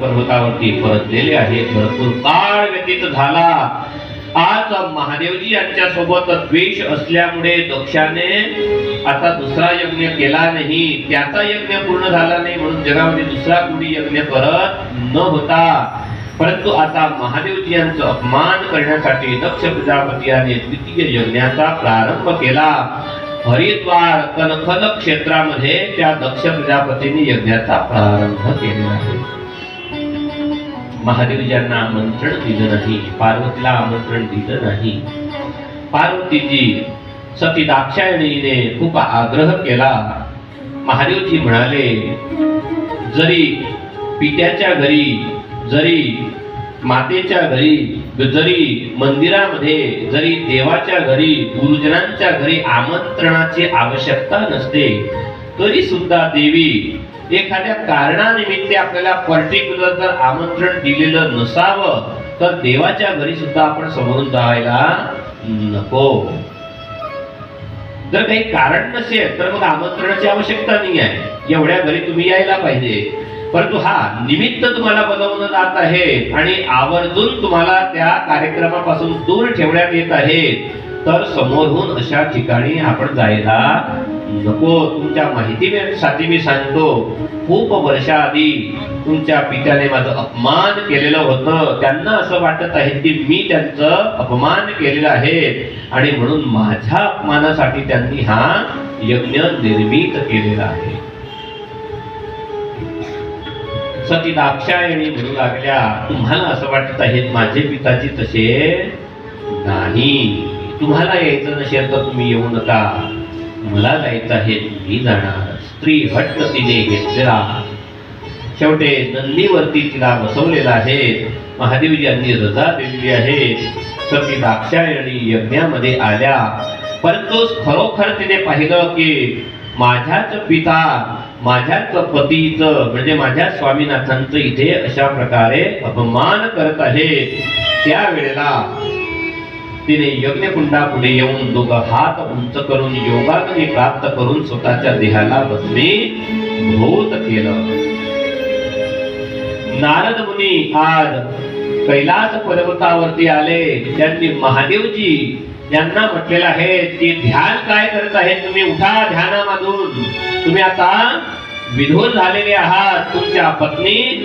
पर्वतावरती परतलेले आहेत. भरपूर काळ व्यतीत झाला. आज महादेवजी यांच्या सोबत द्वेष असल्यामुळे दक्षाने आता दुसरा यज्ञ केला नाही. त्याचा यज्ञ पूर्ण झाला नाही म्हणून जगामध्ये दुसरा कुणी यज्ञ करत न होता. परंतु आता महादेवजी यांचा अपमान करण्यासाठी दक्ष प्रजापती याने द्वितीय यज्ञाचा प्रारंभ केला. हरिद्वार कनखल क्षेत्रामध्ये त्या दक्ष प्रजापतीने यज्ञाचा प्रारंभ केला आहे. महादेवजींना आमंत्रण दिलं नाही पार्वतीला आमंत्रण दिलं नाही. पार्वतीजी सती दाक्षायणीने खूप आग्रह केला. महादेवजी म्हणाले जरी पित्याच्या घरी जरी मातेच्या घरी जरी मंदिरामध्ये जरी देवाच्या घरी गुरुजनांच्या घरी आमंत्रणाची आवश्यकता नसते तरी सुद्धा देवी एखाद्या कारणानिमित्त आपल्याला पर्टिक्युलर जर आमंत्रण दिलेलं नसावं तर देवाच्या घरी सुद्धा आपण समोरून जायला नको. जर काही कारण नसेल तर मग आमंत्रणाची आवश्यकता नाही आहे. एवढ्या घरी तुम्ही यायला पाहिजे. परंतु हा निमित्त तुम्हाला बनवलं जात आहे आणि आवर्जून तुम्हाला त्या कार्यक्रमापासून दूर ठेवण्यात येत आहे तर समोरून अशा ठिकाणी आपण जायला नको तुमच्या माहितीसाठी मी सांगतो. खूप वर्षाआधी तुमच्या पित्याने माझं अपमान केलेलं होतं. त्यांना असं वाटत आहे की मी त्यांचं अपमान केलेलं आहे. आणि म्हणून माझ्या अपमानासाठी त्यांनी हा यज्ञ निर्मित केलेला आहे. सती दाक्षायणी म्हणू लागल्या. तुम्हाला असं वाटत आहे माझे पिताजी तसे नाही. तुम्हाला यायचं नसेल तर तुम्ही येऊ नका. मला जायचं आहे मी जाणार. स्त्री हट्ट तिने घेतलेला. शेवटे नंदीवरती तिला बसवलेला आहे. महादेवजींनी रजा दिलेली आहे. तर ती दाक्षायणी यज्ञामध्ये आल्या. परंतु खरोखर तिने पाहिलं की माझ्याच पिता माझ्याच पतीचं म्हणजे माझ्या स्वामीनाथांचं इथे अशा प्रकारे अपमान करत आहे त्यावेळेला तिने यज्ञकुंडापुढे येऊन दोघं हात उंच करून योगाग्नी प्राप्त करून स्वतःच्या देहाला भूत केलं. नारद मुनी आज कैलास पर्वतावरती आले. त्यांनी महादेवजी यांना म्हटलेलं आहे की ध्यान काय करत आहे तुम्ही उठा ध्यानामधून. तुम्ही आता विधून झालेले आहात. तुमच्या पत्नी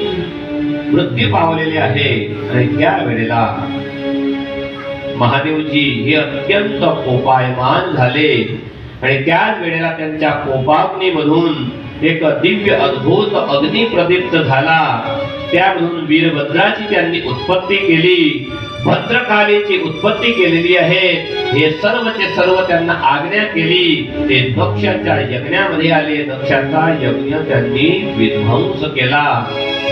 मृत्यू पावलेली आहे. आणि त्या वेळेला महादेवजी हे अत्यंत कोपायमान झाले. आणि त्याच वेळेला त्यांच्या कोपाग्नीमधून एक दिव्य अद्भुत अग्नी प्रदीप्त झाला. त्यामधून वीरभद्राची त्यांनी उत्पत्ती केली. भद्रकालीची उत्पत्ती केलेली आहे. हे सर्वचे सर्व त्यांना आज्ञा केली. ते दक्षाच्या यज्ञामध्ये आले. दक्षाचा यज्ञ त्यांनी विध्वंस केला.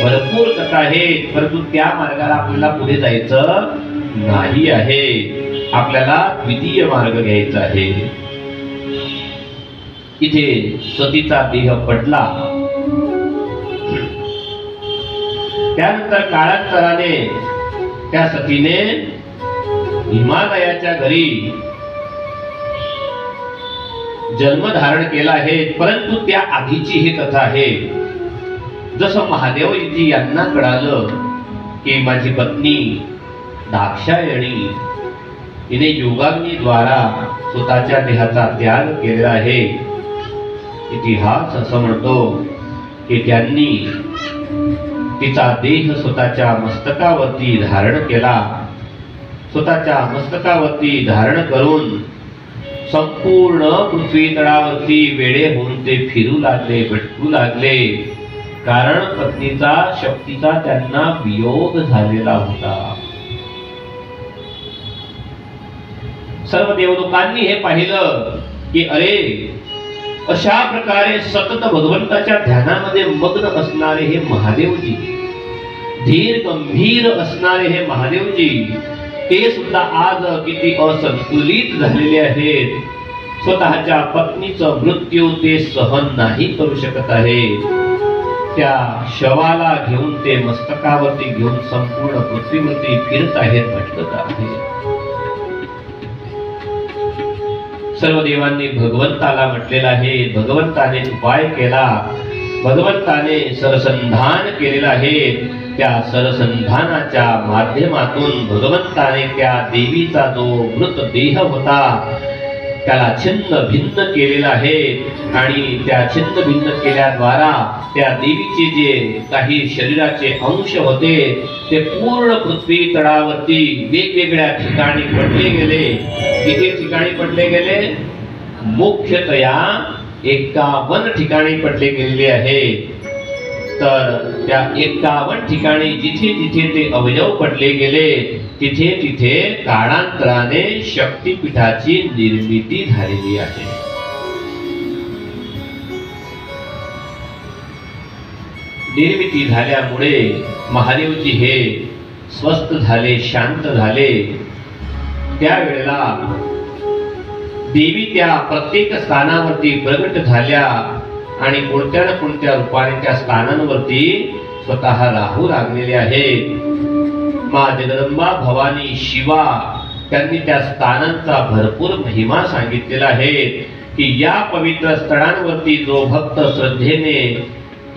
भरपूर कथा आहे परंतु त्या मार्गाला आपल्याला पुढे जायचं नाही आहे. आपल्याला द्वितीय मार्ग घ्यायचा आहे. इथे सतीचा देह पडला. त्यानंतर काळांतराने त्या सतीने हिमालयाच्या घरी जन्म धारण केला आहे. परंतु त्या आधीची ही कथा आहे. जसं महादेवजी यांना कळालं की माझी पत्नी दाक्षायणी. हिने योगाग्नीद्वारा स्वतःच्या देहाचा त्याग केलेला आहे. इतिहास असं म्हणतो की त्यांनी तिचा देह स्वतःच्या मस्तकावरती धारण केला. स्वतःच्या मस्तकावरती धारण करून संपूर्ण पृथ्वी तळावरती वेळे होऊन ते फिरू लागले भटकू लागले. कारण पत्नीचा शक्तीचा त्यांना वियोग झालेला होता. सर्व देवलोकांनी हे पाहिलं की अरे अशा प्रकारे सतत भगवंताच्या ध्यानामध्ये मग्न असणारे हे महादेवजी धीर गंभीर असणारे हे महादेवजी ते सुद्धा आज किती असंतुलित झालेले आहेत. स्वतःच्या पत्नीचं मृत्यू ते सहन नाही करू शकत आहे त्या शवाला घेऊन ते मस्तकावरती घेऊन संपूर्ण पृथ्वीवरती फिरत आहेत भटकत आहेत सर्व देवांनी भगवंताला म्हटलेलं आहे भगवंताने उपाय केला. भगवंताने सरसंधान केलेलं आहे. त्या सरसंधानाच्या माध्यमातून भगवंताने त्या देवीचा जो मृतदेह होता त्याला छिन्न भिन्न केलेलं आहे. आणि त्या छिन्न भिन्न केल्याद्वारा त्या देवीचे जे काही शरीराचे अंश होते ते पूर्ण पृथ्वी तळावरती वेगवेगळ्या ठिकाणी पडले गेले. किती ठिकाणी पडले गेले? मुख्यतया एकावन्न ठिकाणी पडले गेलेले आहे. तर त्या एकावन्न ठिकाणी जिथे जिथे ते अवयव पडले गेले तिथे तिथे काळांतराने शक्तिपीठाची निर्मिती झालेली आहे. निर्मिती झाल्यामुळे महादेवजी हे स्वस्थ झाले शांत झाले. त्यावेळेला देवी त्या प्रत्येक स्थानावरती प्रगट झाल्या. आणि कोणत्या ना कोणत्या रूपाने त्या स्थानांवरती स्वतः राहू लागलेले आहेत. मा जगदंबा भवानी शिवा त्यांनी त्या स्थानांचा भरपूर महिमा सांगितलेला आहे की या पवित्र स्थळांवरती जो भक्त श्रद्धेने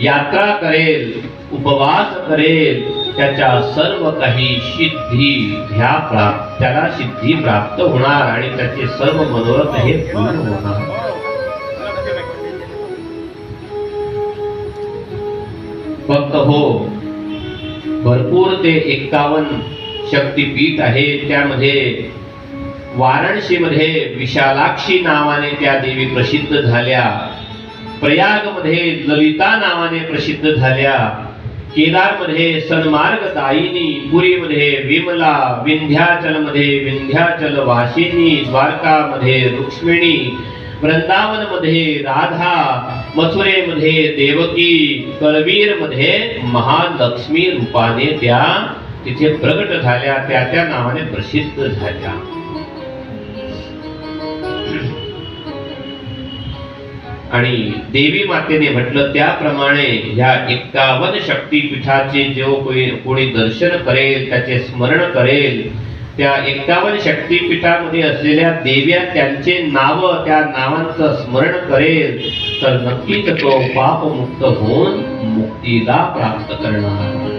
यात्रा करेल उपवास करेल त्याच्या सर्व काही सिद्धी ह्या प्राप्त त्याला सिद्धी प्राप्त होणार आणि त्याचे सर्व मनोरथ हे पूर्ण होणार. भक्त हो. भरपूर ते एक्कावन्न शक्तीपीठ आहे. त्यामध्ये वाराणसीमध्ये विशालाक्षी नावाने त्या देवी प्रसिद्ध झाल्या. प्रयागमध्ये ललिता नावाने प्रसिद्ध झाल्या. केदारमध्ये सन्मार्ग दायिनी पुरीमध्ये विमला विंध्याचलमध्ये विंध्याचल वासिनी द्वारकामध्ये रुक्ष्मिणी वृंदावनमध्ये राधा मथुरेमध्ये देवकी करवीरमध्ये महालक्ष्मी रूपाने त्या तिथे प्रगट झाल्या त्या त्या नावाने प्रसिद्ध झाल्या. आणि देवी मातेने म्हटलं त्याप्रमाणे ह्या एक्कावन्न शक्तीपीठाचे जो कोणी कोणी दर्शन करेल त्याचे स्मरण करेल त्या एक्कावन्न शक्तीपीठामध्ये असलेल्या देव्या त्यांचे नाव त्या नावांचं स्मरण करेल तर नक्कीच तो पापमुक्त होऊन मुक्तीला प्राप्त करणार.